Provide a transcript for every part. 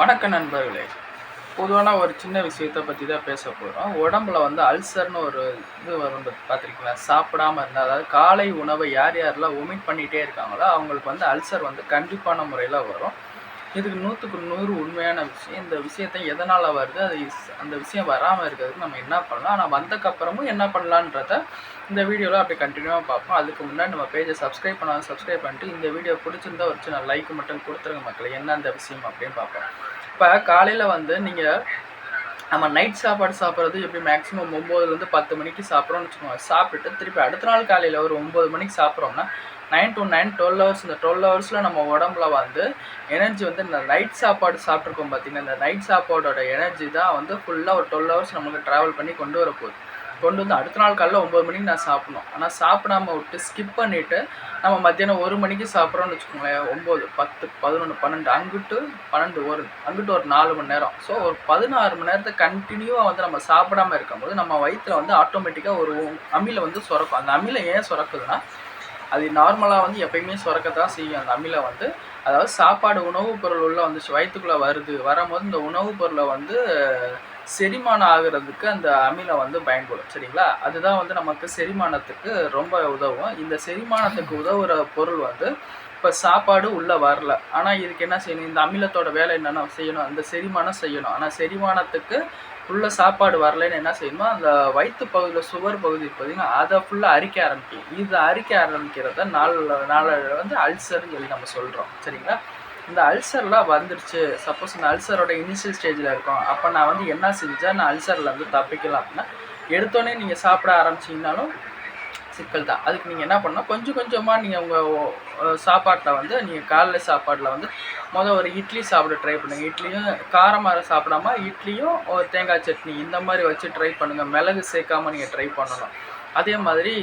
வணக்க நண்பர்களே. பொதுவான ஒரு சின்ன விஷயத்தை பற்றி தான் பேச போகிறோம் உடம்புல வந்து அல்சர்னு ஒரு இது வரும் பார்த்துருக்கீங்களா? சாப்பிடாம இருந்தால் அதாவது காலை உணவை யார் யாரெல்லாம் ஒமிட் பண்ணிகிட்டே இருக்காங்களோ அவங்களுக்கு வந்து அல்சர் வந்து கண்டிப்பான முறையில் வரும். இதுக்கு நூற்றுக்கு நூறு உண்மையான விஷயம். இந்த விஷயத்தை எதனால் வருது? அது அந்த விஷயம் வராமல் இருக்கிறதுக்கு நம்ம என்ன பண்ணலாம்? ஆனால் வந்தக்கப்புறமும் என்ன பண்ணலான்றத இந்த வீடியோவில் அப்படி கண்டினியூவாக பார்ப்போம். அதுக்கு முன்னாடி நம்ம பேஜை சப்ஸ்கிரைப் பண்ணாலும் சப்ஸ்கிரைப் பண்ணிட்டு இந்த வீடியோ பிடிச்சிருந்தா ஒரு சின்ன லைக் மட்டும் கொடுத்துருங்க மக்களே. என்ன அந்த விஷயம் அப்படின்னு பார்ப்போம். இப்போ காலையில் வந்து நீங்கள் நம்ம நைட் சாப்பாடு சாப்பிட்றது எப்படி மேக்ஸிமம் ஒம்போதுலேருந்து பத்து மணிக்கு சாப்பிட்றோம்னு வச்சுக்கோங்க. சாப்பிட்டுட்டு திருப்பி அடுத்த நாள் காலையில் ஒரு ஒம்பது மணிக்கு சாப்பிட்றோம்னா nine to nine twelve hours இந்த டுவெல் ஹவர்ஸில் நம்ம உடம்புல வந்து எனர்ஜி வந்து இந்த நைட் சாப்பாடு சாப்பிட்ருக்கோம் பார்த்தீங்கன்னா இந்த நைட் சாப்பாடோட எனர்ஜி தான் வந்து ஃபுல்லாக ஒரு டுவெல் ஹவர்ஸ் நமக்கு ட்ராவல் பண்ணி கொண்டு வர போகுது கொண்டு வந்து அடுத்த நாள் காலைல ஒம்பது மணிக்கு நான் சாப்பிடணும். ஆனால் சாப்பிடாம விட்டு ஸ்கிப் பண்ணிவிட்டு நம்ம மத்தியானம் ஒரு மணிக்கு சாப்பிட்றோம்னு வச்சுக்கோங்களேன் ஒம்பது பத்து பதினொன்று பன்னெண்டு அங்கிட்டு பன்னெண்டு ஒரு அங்கிட்டு ஒரு நாலு மணி நேரம். ஸோ ஒரு பதினாறு மணி நேரத்தை கண்டினியூவாக வந்து நம்ம சாப்பிடாம இருக்கும்போது நம்ம வயிற்றில் வந்து ஆட்டோமேட்டிக்காக ஒரு அமில வந்து சுரக்கும். அந்த அமில ஏன் சுரக்குதுன்னா அது நார்மலாக வந்து எப்பயுமே சுரக்கத்தான் செய்யும். அந்த அமிலை வந்து அதாவது சாப்பாடு உணவுப் பொருள் உள்ளே வந்துச்சு வயிற்றுக்குள்ளே வருது. வரும்போது இந்த உணவுப் பொருளை வந்து செரிமானம் ஆகிறதுக்கு அந்த அமிலம் வந்து பயன்படும் சரிங்களா? அதுதான் வந்து நமக்கு செரிமானத்துக்கு ரொம்ப உதவும். இந்த செரிமானத்துக்கு உதவுற பொருள் வந்து இப்போ சாப்பாடு உள்ளே வரல. ஆனால் இதுக்கு என்ன செய்யணும்? இந்த அமிலத்தோட வேலை என்னென்ன செய்யணும்? அந்த செரிமானம் செய்யணும். ஆனால் செரிமானத்துக்கு உள்ள சாப்பாடு வரலன்னு என்ன செய்யணுமோ அந்த வயிற்று பகுதியில் சுவர் பகுதி பார்த்தீங்கன்னா அதை ஃபுல்லாக அரிக்க ஆரம்பிக்கும் இதை அரிக்க ஆரம்பிக்கிறத நாள் நாள் வந்து அல்சர்னு சொல்லி நம்ம சொல்கிறோம் சரிங்களா? இந்த அல்சர்லாம் வந்துருச்சு. சப்போஸ் இந்த அல்சரோட இனிஷியல் ஸ்டேஜில் இருக்கும். அப்போ நான் வந்து என்ன செஞ்சால் நான் அல்சரில் வந்து தப்பிக்கலாம் அப்படின்னா எடுத்தோடனே நீங்கள் சாப்பிட ஆரம்பிச்சிங்கனாலும் சிக்கல் தான். அதுக்கு நீங்கள் என்ன பண்ணணும்? கொஞ்சம் கொஞ்சமாக நீங்கள் உங்கள் சாப்பாட்டில் வந்து நீங்கள் காலைல சாப்பாட்டில் வந்து மொதல் ஒரு இட்லி சாப்பிட ட்ரை பண்ணுங்கள் இட்லியும் காரமாக சாப்பிடாம இட்லியும் ஒரு தேங்காய் சட்னி இந்த மாதிரி வச்சு ட்ரை பண்ணுங்கள் மிளகு சேர்க்காமல் நீங்கள் ட்ரை பண்ணணும். அதே மாதிரி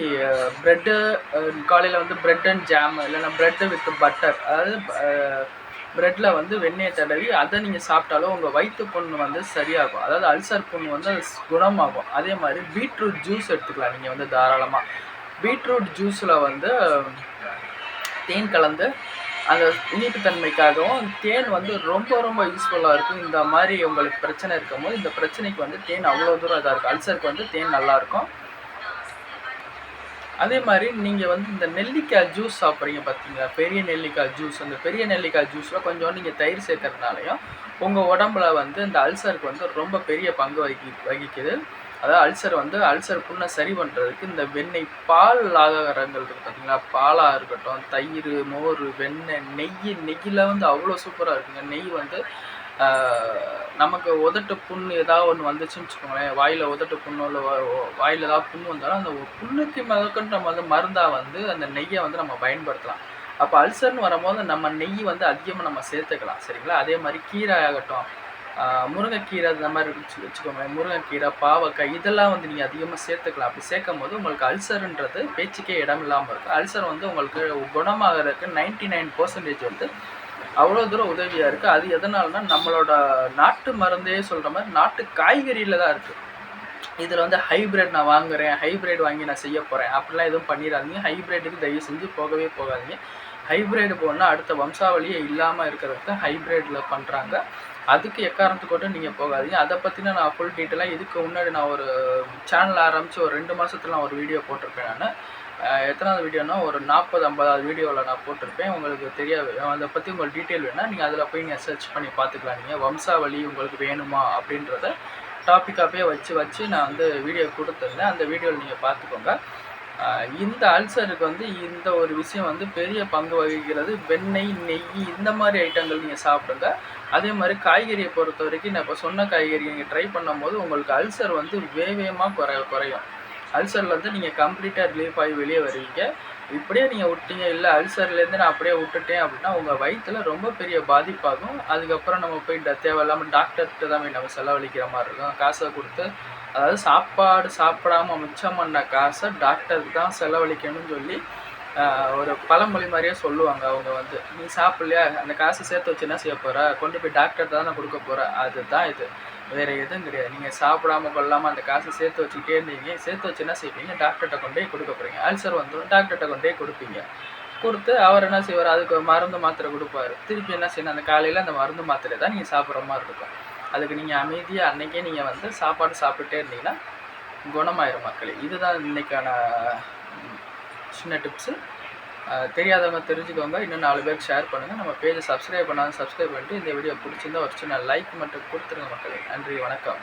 ப்ரெட்டு காலையில் வந்து ப்ரெட் அண்ட் ஜாம் இல்லைன்னா ப்ரெட்டு வித் பட்டர் அதாவது ப்ரெட்டில் வந்து வெண்ணெயை தடவி அதை நீங்கள் சாப்பிட்டாலும் உங்கள் வயிற்று புண்ணு வந்து சரியாகும். அதாவது அல்சர் புண்ணு வந்து அது குணமாகும். அதே மாதிரி பீட்ரூட் ஜூஸ் எடுத்துக்கலாம் நீங்கள் வந்து தாராளமாக பீட்ரூட் ஜூஸில் வந்து தேன் கலந்து அந்த இனிப்புத்தன்மைக்காகவும் தேன் வந்து ரொம்ப ரொம்ப யூஸ்ஃபுல்லாக இருக்கும். இந்த மாதிரி உங்களுக்கு பிரச்சனை இருக்கும்போது இந்த பிரச்சனைக்கு வந்து தேன் அவ்வளோ தூரம் இதாக இருக்கும். அல்சருக்கு வந்து தேன் நல்லாயிருக்கும் அதே மாதிரி நீங்கள் வந்து இந்த நெல்லிக்காய் ஜூஸ் சாப்பிட்றீங்க பார்த்தீங்களா? பெரிய நெல்லிக்காய் ஜூஸ் அந்த பெரிய நெல்லிக்காய் ஜூஸில் கொஞ்சம் நீங்கள் தயிர் சேர்க்கறதுனாலையும் உங்கள் உடம்புல வந்து இந்த அல்சருக்கு வந்து ரொம்ப பெரிய பங்கு வகி வகிக்குது. அதாவது அல்சர் வந்து அல்சர் புண்ணை சரி பண்ணுறதுக்கு இந்த வெண்ணெய் பால் ஆகாரங்கள் இருக்குது பார்த்தீங்களா? பாலாக இருக்கட்டும் தயிர் மோர் வெண்ணெய் நெய் நெய்யில் வந்து அவ்வளோ சூப்பராக இருக்குங்க. நெய் வந்து நமக்கு உதட்டு புண் ஏதாவது ஒன்று வந்துச்சுன்னு வச்சுக்கோங்களேன். வாயில் உதட்டு புண்ணோ இல்லை வாயில் ஏதாவது புண்ணு வந்தாலும் அந்த புண்ணுக்கு முதற்கொண்டு நம்ம வந்து மருந்தாக வந்து அந்த நெய்யை வந்து நம்ம பயன்படுத்தலாம். அப்போ அல்சர்னு வரும்போது நம்ம நெய் வந்து அதிகமாக நம்ம சேர்த்துக்கலாம். சரிங்களா? அதே மாதிரி கீரை ஆகட்டும். முருங்கைக்கீரை இந்த மாதிரி வச்சு வச்சுக்கோங்களேன். முருங்கைக்கீரை பாவக்காய் இதெல்லாம் வந்து நீங்கள் அதிகமாக சேர்த்துக்கலாம். அப்படி சேர்க்கும் போது உங்களுக்கு அல்சருன்றது பேச்சுக்கே இடம் இல்லாமல் இருக்கும். அல்சர் வந்து உங்களுக்கு குணமாகறதுக்கு நைன்டி நைன் பர்சன்டேஜ் வந்து அவ்வளோ தூரம் உதவியாக இருக்குது அது எதனால்னா நம்மளோட நாட்டு மருந்தே சொல்கிற மாதிரி நாட்டு காய்கறியில் தான் இருக்குது இதில் வந்து ஹைப்ரிட் நான் வாங்குறேன் ஹைப்ரிட் வாங்கி நான் செய்ய போகிறேன் அப்படிலாம் எதுவும் பண்ணிடாதீங்க. ஹைப்ரிட்டுக்கு தயவு செஞ்சு போகவே போகாதீங்க. ஹைப்ரிட் போனால் அடுத்த வம்சாவளியே இல்லாமல் இருக்கிறத ஹைப்ரிட்டில் பண்ணுறாங்க அதுக்கு எக்காரணத்துக்கோட்டும் நீங்கள் போகாதீங்க. அதை பற்றின நான் ஃபுல் டீட்டெயிலாக இதுக்கு முன்னாடி நான் ஒரு சேனல் ஆரம்பித்து ஒரு ரெண்டு மாதத்துல நான் ஒரு வீடியோ போட்டிருப்பேன் நான். எத்தனாவது வீடியோனா ஒரு நாற்பது ஐம்பதாவது வீடியோவில் நான் போட்டிருப்பேன். உங்களுக்கு தெரியாது. அதை பற்றி உங்களுக்கு டீட்டெயில் வேணால் நீங்கள் அதில் போய் நீங்கள் சர்ச் பண்ணி பார்த்துக்கலாம். நீங்கள் வம்சாவளி உங்களுக்கு வேணுமா அப்படின்றத டாப்பிக்காகவே வச்சு வச்சு நான் வந்து வீடியோ கொடுத்துருந்தேன். அந்த வீடியோவில் நீங்கள் பார்த்துக்கோங்க. இந்த அல்சருக்கு வந்து இந்த ஒரு விஷயம் வந்து பெரிய பங்கு வகிக்கிறது. வெண்ணெய் நெய் இந்த மாதிரி ஐட்டங்கள் நீங்கள் சாப்பிடுங்க. அதே மாதிரி காய்கறியை பொறுத்த வரைக்கும் நான் இப்போ சொன்ன காய்கறி நீங்கள் ட்ரை பண்ணும்போது உங்களுக்கு அல்சர் வந்து வேகமாக குறை குறையும். அல்சர்லேருந்து நீங்கள் கம்ப்ளீட்டாக ரிலீஃப் ஆகி வெளியே வருவீங்க. இப்படியே நீங்கள் விட்டீங்க இல்லை அல்சர்லேருந்து நான் அப்படியே விட்டுட்டேன் அப்படின்னா உங்கள் வயிற்றுல ரொம்ப பெரிய பாதிப்பாகும். அதுக்கப்புறம் நம்ம போய் தேவையில்லாமல் டாக்டர்கிட்ட தான் போய் நம்ம செலவழிக்கிற மாதிரி இருக்கும். காசை கொடுத்து அதாவது சாப்பாடு சாப்பிடாம மிச்சம் பண்ண காசை டாக்டருக்கு தான் செலவழிக்கணும்னு சொல்லி ஒரு பழமொழி மாதிரியே சொல்லுவாங்க அவங்க வந்து. நீ சாப்பிடலையா? அந்த காசை சேர்த்து வச்சு என்ன செய்ய போகிற கொண்டு போய் டாக்டர் நான் கொடுக்க போகிற அதுதான் இது. வேறு எதுவும் கிடையாது. நீங்கள் சாப்பிடாம கொள்ளாமல் அந்த காசை சேர்த்து வச்சுக்கிட்டே இருந்தீங்க. சேர்த்து வச்சு என்ன செய்வீங்க? டாக்டர்கிட்ட கொண்டு போய் கொடுக்க போகிறீங்க அல்சர் வந்துடும். டாக்டர்கிட்ட கொண்டு போய் கொடுப்பீங்க. கொடுத்து அவர் என்ன செய்வார்? அதுக்கு ஒரு மருந்து மாத்திரை கொடுப்பாரு. திருப்பி என்ன செய்யணும்? அந்த காலையில் அந்த மருந்து மாத்திரை தான் நீங்கள் சாப்பிட்ற மாதிரி இருக்கும். அதுக்கு நீங்கள் அமைதியாக அன்னைக்கே நீங்கள் வந்து சாப்பாடு சாப்பிட்டுட்டே இருந்தீங்கன்னா குணமாயிரும் மக்களே. இதுதான் இன்றைக்கான சின்ன டிப்ஸு தெரியாதவங்க தெரிஞ்சுக்கோங்க. இன்னும் நாலு பேருக்கு ஷேர் பண்ணுங்கள் நம்ம பேஜை சப்ஸ்கிரைப் பண்ணாலும் சப்ஸ்கிரைப் பண்ணிட்டு இந்த வீடியோ பிடிச்சிருந்தா ஒரு சின்ன லைக் மட்டும் கொடுத்துருங்க மக்களே. நன்றி வணக்கம்.